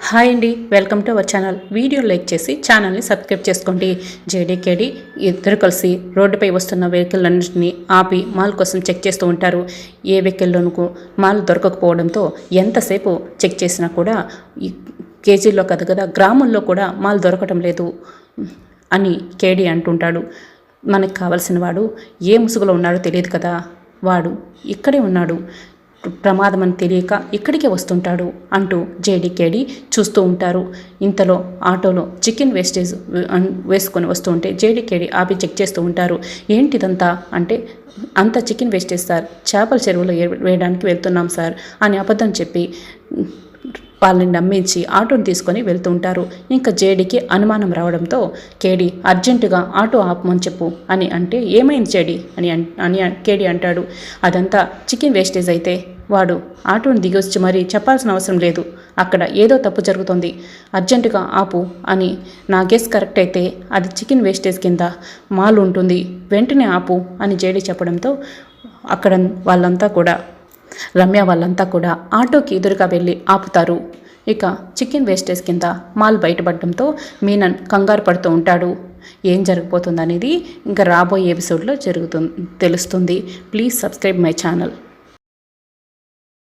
Hi అండి welcome to our channel. Video like చేసి ఛానల్ని సబ్స్క్రైబ్ చేసుకోండి. జేడీకేడి ఇద్దరు కలిసి రోడ్డుపై వస్తున్న వెహికల్ అన్నింటినీ ఆపి మాల్ కోసం చెక్ చేస్తూ ఉంటారు. ఏ వెహికల్లోనూ మాల్ దొరకకపోవడంతో ఎంతసేపు చెక్ చేసినా కూడా కేజీల్లో కదా కదా గ్రాముల్లో కూడా మాల్ దొరకటం లేదు అని కేడీ అంటుంటాడు. మనకు కావలసిన వాడు ఏ ముసుగులో ఉన్నాడో తెలియదు కదా వాడు ఇక్కడే ఉన్నాడు. ప్రమాదం అని తెలియక ఇక్కడికే వస్తుంటాడు అంటూ జేడీకేడి చూస్తూ ఉంటారు. ఇంతలో ఆటోలో చికెన్ వేస్టేజ్ వేసుకొని వస్తూ ఉంటే జేడీకేడి ఆపి చెక్ చేస్తూ ఉంటారు. ఏంటిదంతా? అంటే అంత చికెన్ వేస్టేజ్ సార్. చేపల చెరువులో వేయడానికి వెళ్తున్నాం సార్ అని అబద్ధం చెప్పి వాళ్ళని నమ్మించి ఆటోని తీసుకొని వెళ్తూ ఉంటారు. ఇంకా జేడీకి అనుమానం రావడంతో కేడి అర్జెంటుగా ఆటో ఆపమని చెప్పు అని అంటే ఏమైంది జేడి? అని అని కేడీ కేడి అంటాడు. అదంతా చికెన్ వేస్టేజ్ అయితే వాడు ఆటోని దిగొచ్చి మరీ చెప్పాల్సిన అవసరం లేదు. అక్కడ ఏదో తప్పు జరుగుతుంది. అర్జెంటుగా ఆపు అని. నా గెస్ కరెక్ట్ అయితే అది చికెన్ వేస్టేజ్ కింద మాల్ ఉంటుంది. వెంటనే ఆపు అని జేడీ చెప్పడంతో అక్కడ వాళ్ళంతా కూడా రమ్య వాళ్ళంతా కూడా ఆటోకి ఎదురుగా వెళ్ళి ఆపుతారు. ఇక చికెన్ వేస్టేజ్ కింద మాల్ బయటపడడంతో మీనన్ కంగారు పడుతూ ఉంటాడు. ఏం జరగబోతుంది అనేది ఇంకా రాబోయే ఎపిసోడ్లో జరుగుతుంది తెలుస్తుంది. Please subscribe my channel.